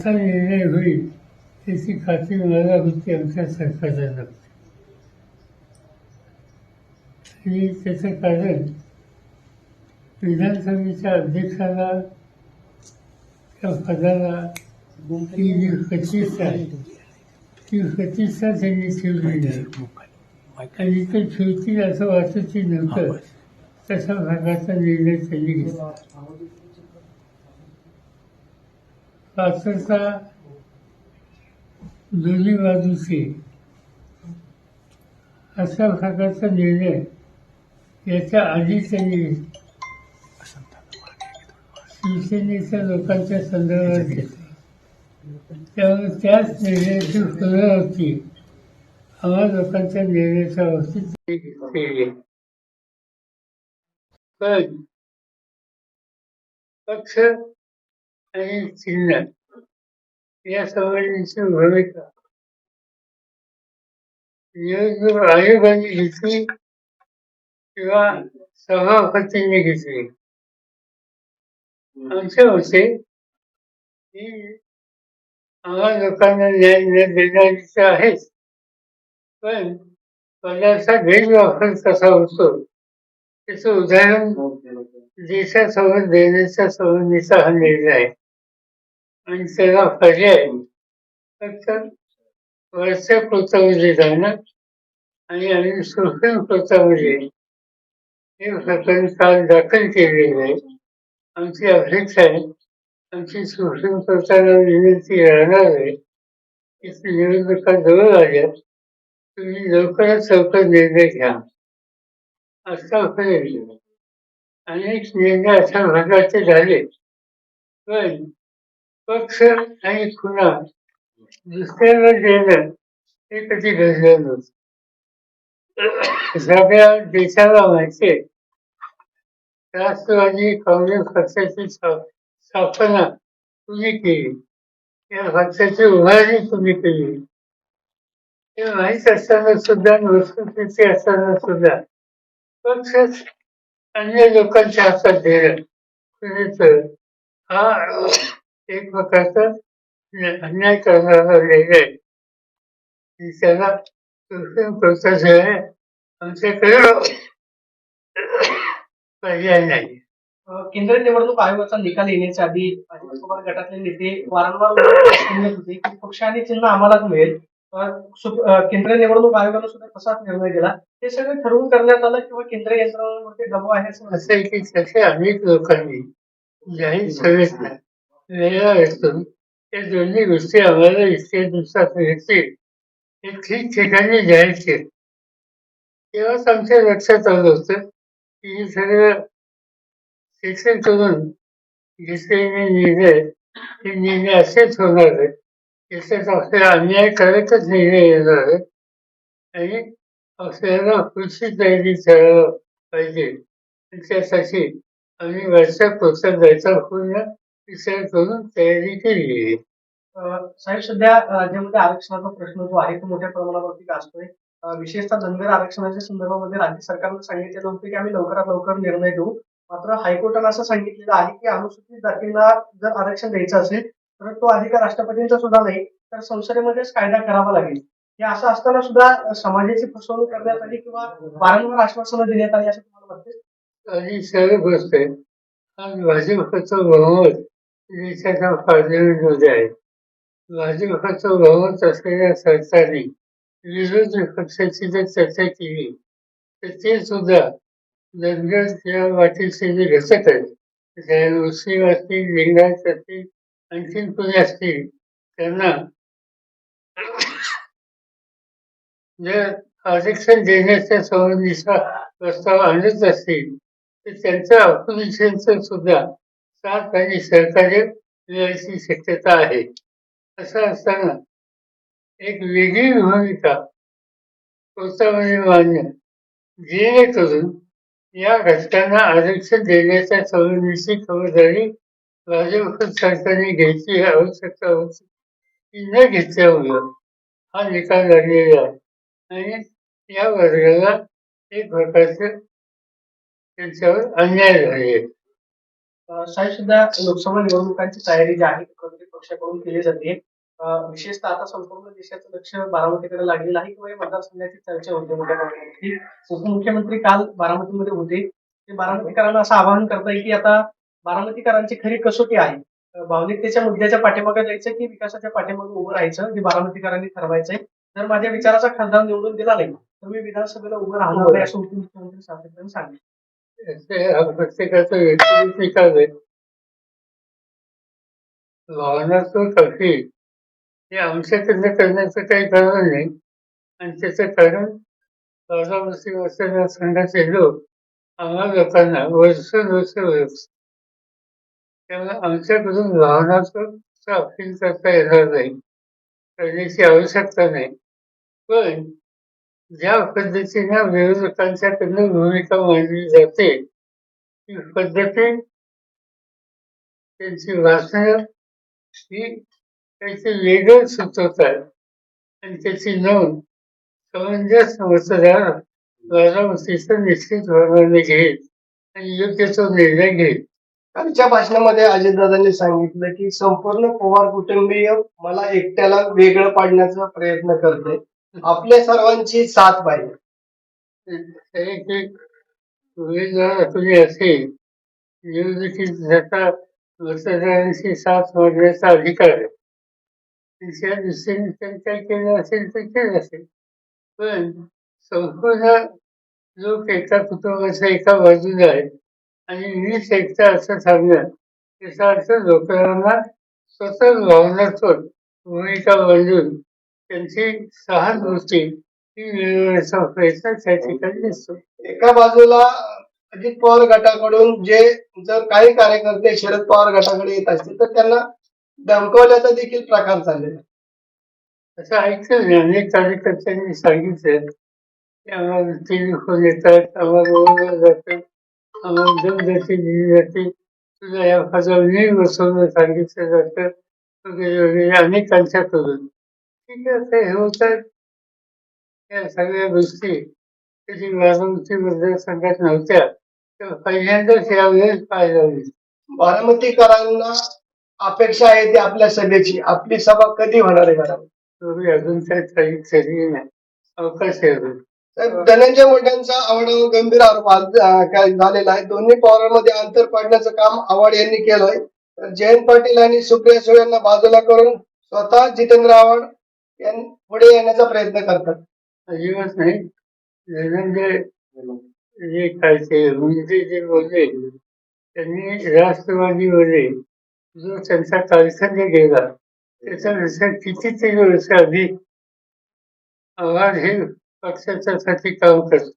असा निर्णय होईल त्याची खात्री मला होती आमच्या सरकारला लागते आणि त्याचं कारण विधानसभेच्या अध्यक्षाला त्या पदाला ती जी प्रतिष्ठा आहे ती प्रतिष्ठा त्यांनी ठेवली नाही आणि ते ठेवतील असं वाटतही नव्हतं. तसा भागाचा निर्णय त्यांनी घेतला. पात्रता दोन्ही बाजूची अशा प्रकारचा निर्णय याच्या आधी त्यांनी शिवसेनेच्या लोकांच्या संदर्भात घेतला. त्यामुळे त्याच निर्णयाची पुनरावृत्ती आम्हा लोकांच्या निर्णयाच्या बाबतीत ते पण पक्ष आणि चिन्ह या संबंधीची भूमिका. निवडणूक आयोगाने घेतली किंवा सभापतींनी घेतली. आमचे होते की आम्हा लोकांना न्याय न देणारी तर आहेच पण पदाचा गैरवापर कसा होतो त्याचं उदाहरण देशासोबत देण्याच्या संबंधीचा हा निर्णय आहे. आणि त्याला पर्याय फक्त वरच्या पृथ्वीमध्ये जाणं आणि आम्ही सुप्रीम कोर्टामध्ये हे प्रकरण काल दाखल केलेलं आहे. आमची अपेक्षा आहे. आमची सुप्रीम कोर्टाला विनंती राहणार आहे. की निवडणुका जवळ आल्या तुम्ही लवकरात लवकर निर्णय घ्या. असा होईल अनेक निर्णय अशा भागाचे झाले. पण पक्ष आणि खुना दुसऱ्याला देणं हे कधी घडलं नव्हतं सगळ्या देशाला माहिती आहे. राष्ट्रवादी काँग्रेस पक्षाची स्थापना तुम्ही केली. या पक्षाची उभारणी तुम्ही केली. हे माहीत असताना सुद्धा वस्तुस्थिती असताना सुद्धा पक्ष अन्य लोकांच्या हातात देणं हा एक प्रकारचा अन्याय करणारा त्याला आमच्याकडे पर्याय नाही. अ, केंद्रीय निवडणूक आयोगाचा निकाल येण्याच्या आधी अजित पवार गटातले नेते वारंवार होते की पक्ष आणि चिन्ह आम्हालाच मिळेल. केंद्रीय निवडणूक आयोगानं सुद्धा तसाच निर्णय दिला. हे सगळं ठरवून करण्यात आलं किंवा केंद्रीय यंत्रणांवरती दबाव आहे असं की तसे अनेक लोकांनी जाहीर सभेत वेगळा असून या दोन्ही गोष्टी आम्हाला इतक्या दिवसात मिळतील. हे ठिकठिकाणी जाहीर तेव्हाच आमच्या लक्षात आलं होतं की हे सगळं शिक्षण करून घेतलेले निर्णय ते निर्णय असेच होणार आहे. याच्यात आपल्याला अन्यायकारकच निर्णय येणार आहे. आणि आपल्याला कृषी तयारी करायला पाहिजे. आणि त्यासाठी आम्ही वर्षा प्रोत्साहन द्यायचा पूर्ण विचार करून तयारी केली साहेब सध्या अ, राज्यामध्ये आरक्षणाचा प्रश्न जो आहे तो मोठ्या प्रमाणावरती गाजतोय. विशेषतः धनगर आरक्षणाच्या संदर्भामध्ये राज्य सरकारनं सांगितलेलं होतं की आम्ही लवकरात लवकर निर्णय घेऊ. मात्र हायकोर्टानं असं सांगितलेलं आहे की अनुसूचित जातीला जर आरक्षण द्यायचं असेल तर तो अधिकार राष्ट्रपतींचा सुद्धा नाही तर संसदेमध्येच कायदा करावा लागेल. हे असं असताना सुद्धा समाजाची फसवणूक करण्यात आली किंवा वारंवार आश्वासनं देण्यात आली असं तुम्हाला वाटतं आणि गोष्ट आहे. भाजपचं बहुमत देशाच्या पार्लमेंटमध्ये आहे भाजपचं बहुमत असलेल्या सरकारने विरोधी पक्षाची जर चर्चा केली तर ते सुद्धा धनगर किंवा वाटेचे जे घटक आहेत मुस्लिम असतील लिंगायत असतील आणखीन कोणी असतील. त्यांना जर आरक्षण देण्याच्या संबंधीचा प्रस्ताव आणत असतील तर त्यांच्या अपोजिशनचं सुद्धा साथ आणि सहकार्य मिळायची शक्यता आहे. असं असताना एक वेगळी भूमिका स्वतःमध्ये मान्य जेणेकरून या घटकांना आरक्षण देण्याच्या संबंधीची खबरदारी भाजप सरकारने घ्यायची आवश्यकता होती. ती न घेतल्यामुळं हा निकाल लागलेला आहे. आणि या वर्गाला एक प्रकारचं त्यांच्यावर अन्याय झाले साहेब सुद्धा लोकसभा निवडणुकांची तयारी जी आहे प्रत्येक पक्षाकडून केली जाते. विशेषतः आता संपूर्ण देशाचं लक्ष बारामतीकडे लागलेलं आहे. किंवा मतदारसंघाची चर्चा होते मोठ्या प्रमाणावरती. उपमुख्यमंत्री काल बारामतीमध्ये होते. ते बारामतीकरांना असं आवाहन करताय की आता बारामतीकरांची खरी कसोटी आहे. भावनिकतेच्या मुद्द्याच्या पाठीमागे जायचं की विकासाच्या पाठीमागे उभं राहायचं हे बारामतीकरांनी ठरवायचंय. जर माझ्या विचाराचा खासदार निवडून दिला नाही तर मी विधानसभेला उभं राहणार नाही असं उपमुख्यमंत्री सातत्याने सांगितलं. प्रत्येकाचं व्यक्तिगत विकास आहे भावनात्मक असेल हे आमच्याकडनं करण्याचं काही कारण नाही आणि त्याचं कारण बारामती मतदार संघाचे लोक आम्हा लोकांना वर्षानुवर्ष ओळखतात त्यामुळे आमच्याकडून भावनात्मक अपील करता येणार नाही करण्याची आवश्यकता नाही पण ज्या पद्धतीने विरोधकांच्याकडनं भूमिका मांडली जाते ती पद्धती त्यांची भाषणं ही काहीतरी वेगळं सुचवतात आणि त्याची नोंद समंजस मतदार बारामतीचं निश्चित प्रमाणे घेईल आणि योग्य तो निर्णय घेईल. आमच्या भाषणामध्ये अजितदादांनी सांगितलं की संपूर्ण पवार कुटुंबीय मला एकट्याला वेगळं पाडण्याचा प्रयत्न करते. आपल्या सर्वांची साथ पाहिजे. तुझी असेल मतदारांशी साथ मागण्याचा अधिकार आहे. त्या दृष्टीने त्यांनी काही केलं असेल तर केलं असेल. पण संपूर्ण लोक एका कुटुंबाच्या एका बाजूला आहे आणि मीच एकटा असं सांगणं त्याचा अर्थ लोकांना स्वतः भावनात्मक भूमिका बांधून त्यांची त्या ठिकाणी दिसतो एका बाजूला अजित पवार गटाकडून जे जर काही कार्यकर्ते शरद पवार गटाकडे येत असतील तर त्यांना धमकवल्याचा देखील प्रकार चाललेला. असं ऐकलं मी. अनेक कार्यकर्त्यांनी सांगितलं आम्हाला टेलिफोन येतात. आम्हाला ओळखलं जातं आम्हाला दमदती दिली जाते. तुला या पदावर बसवलं सांगितलं जातं. वगैरे वगैरे अनेकांच्याकडून ठीक हे होतात या सगळ्या गोष्टी नव्हत्या तर पहिल्यांदाच यावेळेस पाहायला बारामतीकरांना अपेक्षा आहे ती आपल्या सभेची. आपली सभा कधी होणार आहे मॅडम? अजून काही तारीख ठरली नाही. अवकाश आहे अजून. साहेब, धनंजय मुंडेंचा आवडावर गंभीर आरोप आज अं, काय झालेला आहे. दोन्ही पवारांमध्ये अंतर पाडण्याचं काम आव्हाड यांनी केलंय. तर जयंत पाटील आणि सुप्रिया सुळे यांना बाजूला करून स्वतः जितेंद्र आव्हाड पुढे येण्याचा प्रयत्न करतात. अजिबात नाही. धनंजय जे खायचे म्हणजे जे बोलले. त्यांनी राष्ट्रवादीमध्ये जो त्यांचा कालखंड गेला त्याच्यापेक्षा कितीतरी वर्ष आधी आव्हाड हे पक्षाच्यासाठी काम करत.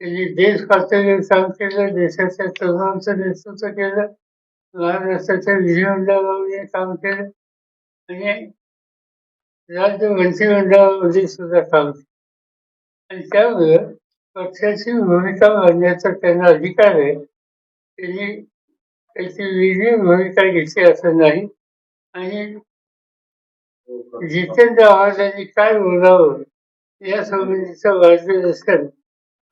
त्यांनी देश पातळीवर काम केलं देशाच्या तरुणांचं नेतृत्व केलं महाराष्ट्राच्या विधिमंडळामध्ये काम केलं. आणि राज्य मंत्रिमंडळामध्ये सुद्धा काम आणि त्यामुळे पक्षाची भूमिका मांडण्याचा त्यांना अधिकार आहे. त्यांनी त्याची वेगळी भूमिका घेतली असं नाही. आणि जितेंद्र आव्हाडांनी काय बोलावं या संबंधीचं मार्गदर्शन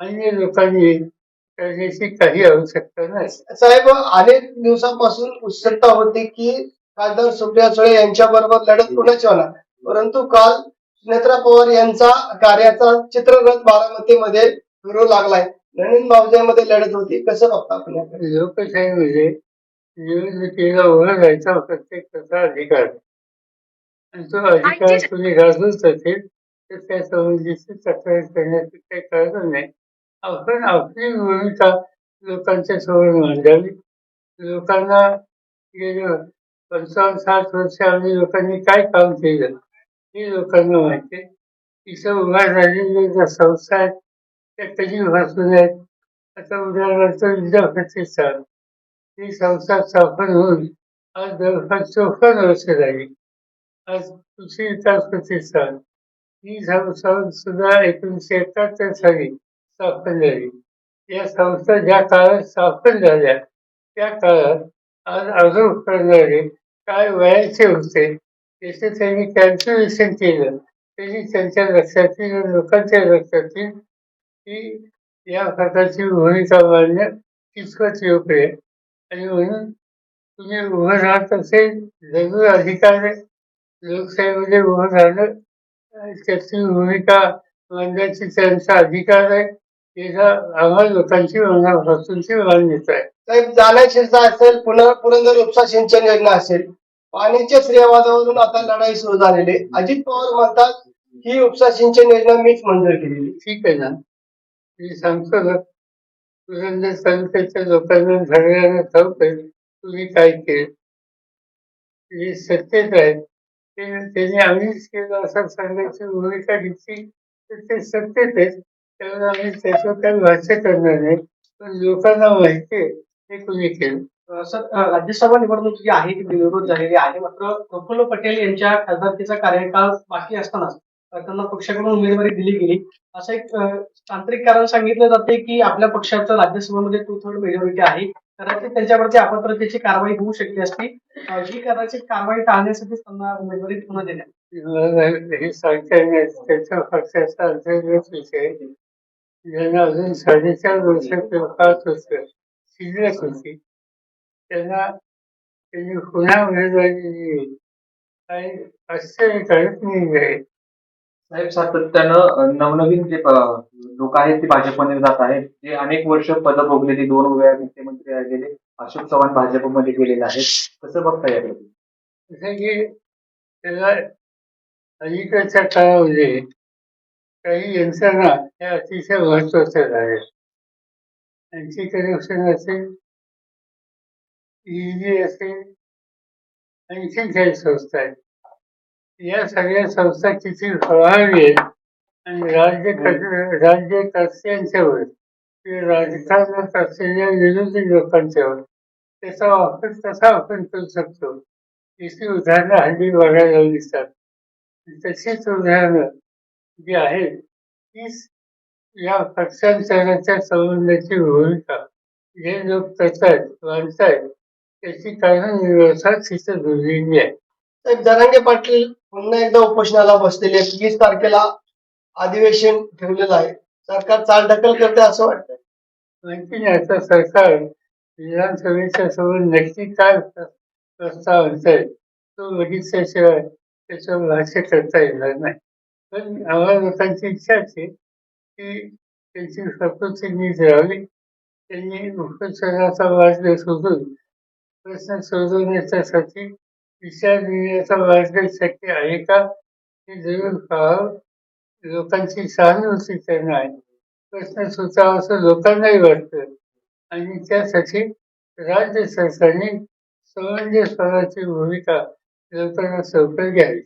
अन्य लोकांनी करण्याची काही आवश्यकता नाही. साहेब अनेक दिवसांपासून उत्सुकता होती की खासदार सुप्रिया सुळे यांच्या बरोबर लढत कुणाची होणार? परंतु काल सुनेत्रा पवार यांचा कार्याचा चित्ररथ बारामतीमध्ये फिरू लागलाय. नवीन भावजामध्ये लढत होती. कसं बघता आपण याकडे? लोकशाहीमध्ये निवडणुकीला उभं राहायचा प्रत्येकाचा अधिकार आहे. आणि तो अधिकार तुम्ही गाजवत असेल तर त्या संबंधीची तक्रार करण्याचे काही कारण नाही. आपण आपली भूमिका लोकांच्या समोर मांडावी. लोकांना गेल्या पंचावन्न साठ वर्ष आम्ही लोकांनी काय काम केलं? हे लोकांना माहिती तिथं उभा झालेल्या संस्था आहेत त्या कधीपासून आहेत? आता उदाहरणार्थ विद्या प्रतिष्ठान ही संस्था स्थापन होऊन आज जवळपास चौपन्न वर्ष झाली. आज कृषी विकास प्रतिष्ठान ही संस्था सुद्धा एकोणीसशे एकाहत्तर साली स्थापन झाली. या संस्था ज्या काळात स्थापन झाल्या त्या काळात आज आरोप करणारे काय वयाचे होते त्याचे त्यांनी कॅल्क्युलेशन केलं. तरी त्यांच्या लक्षात येईल लोकांच्या लक्षात येईल की या प्रकारची भूमिका मांडणं तितकंच योग्य आहे आणि म्हणून तुम्ही उभं राहत असेल जरूर अधिकार आहे. लोकशाहीमध्ये उभं राहणं त्याची भूमिका मांडण्याची त्यांचा अधिकार आहे. त्याचा आम्हा लोकांची मनापासूनची मान्यता आहे. साहेब जाण्या शिरसा असेल पुन्हा पुरंदर उपसा सिंचन योजना असेल पाण्याच्या श्रेयवादावरून आता लढाई सुरू झालेली आहे. अजित पवार म्हणतात ही उपसा सिंचन योजना मीच मंजूर केलेली. ठीक आहे ना. मी सांगतो ना पुरंदर तालुक्याच्या लोकांना सगळ्यांना ठाऊक आहे तुम्ही काय केलं? जे सत्तेत आहेत त्यांनी आम्हीच केलं असं सांगायची भूमिका घेतली तर ते सत्तेत आहेत. त्यामुळे आम्ही त्याच्यावर काही भाष्य करणार नाही. पण लोकांना माहिती आहे हे तुम्ही केलं. सर राज्यसभा निवडणूक जी आहे ती बिनविरोध झालेली आहे. मात्र प्रफुल्ल पटेल यांच्या खासदारकीचा कार्यकाळ बाकी असतानाच त्यांना पक्षाकडून उमेदवारी दिली गेली. असं एक तांत्रिक कारण सांगितलं जाते की आपल्या पक्षाचं राज्यसभेमध्ये टू थर्ड मेजॉरिटी आहे. कदाचित त्यांच्यावरती अपात्रतेची कारवाई होऊ शकली असती. अ, ही कदाचित कारवाई टाळण्यासाठी त्यांना उमेदवारी पुन्हा देण्यात हे सांगता येणार पक्षाचा अंतर्गत विषय ज्यांना अजून साडेचार वर्ष पाच वर्ष शिल्लक होती. त्यांना त्यांनी पुन्हा उमेदवारी दिली काही आश्चर्यकारक निर्णय आहे. साहेब सातत्यानं नवनवीन जे लोक आहेत ते भाजपमध्ये जात आहेत. जे अनेक वर्ष पद भोगलेली दोन वेळा मुख्यमंत्री राहिलेले अशोक चव्हाण भाजपमध्ये गेलेले आहेत. कसं बघता याकडे जसं की त्याला अलीकडच्या काळामध्ये काही यंत्रणा ह्या अतिशय महत्त्वाच्या झाल्या त्यांची कनेक्शन असेल ईडी असेल आणखी काही संस्था आहेत. या सगळ्या संस्था किती प्रभावी आहेत. आणि राज्य राज्य कर्त्यांच्यावर किंवा राजकारणात असलेल्या विरोधी लोकांच्यावर त्याचा वापर कसा आपण करू शकतो. याची उदाहरणं हल्ली बघायला दिसतात. तशीच उदाहरणं जी आहेत तीच या पक्षांतराच्या संबंधाची भूमिका. जे लोक करतात मानतायत त्याची कारण व्यवसाय शिस्त दुर्लेली आहे साहेब जरांगे पाटील पुन्हा एकदा उपोषणाला बसलेले आहेत. वीस तारखेला अधिवेशन ठेवलेलं आहे. सरकार चालढकल करते असं वाटतं नक्की नाही सरकार विधानसभेच्या समोर नक्की काय प्र- प्रस्ताव आणताय तो बघितल्याशिवाय त्याच्यावर भाष्य करता येणार नाही. पण आम्हाला लोकांची इच्छा असते की त्यांची प्रकृती नीट राहावी. त्यांनी उपोषणाचा मार्ग सोडून प्रश्न सोडवण्याच्यासाठी विचार देण्याचा मार्ग शक्य आहे का? हे जरूर पाहावं. लोकांची सहानुभूती त्यांना आहे. प्रश्न सुटावा असं लोकांनाही वाटतं. आणि त्यासाठी राज्य सरकारने समंजसपणाची भूमिका लवकरात लवकर घ्यावी.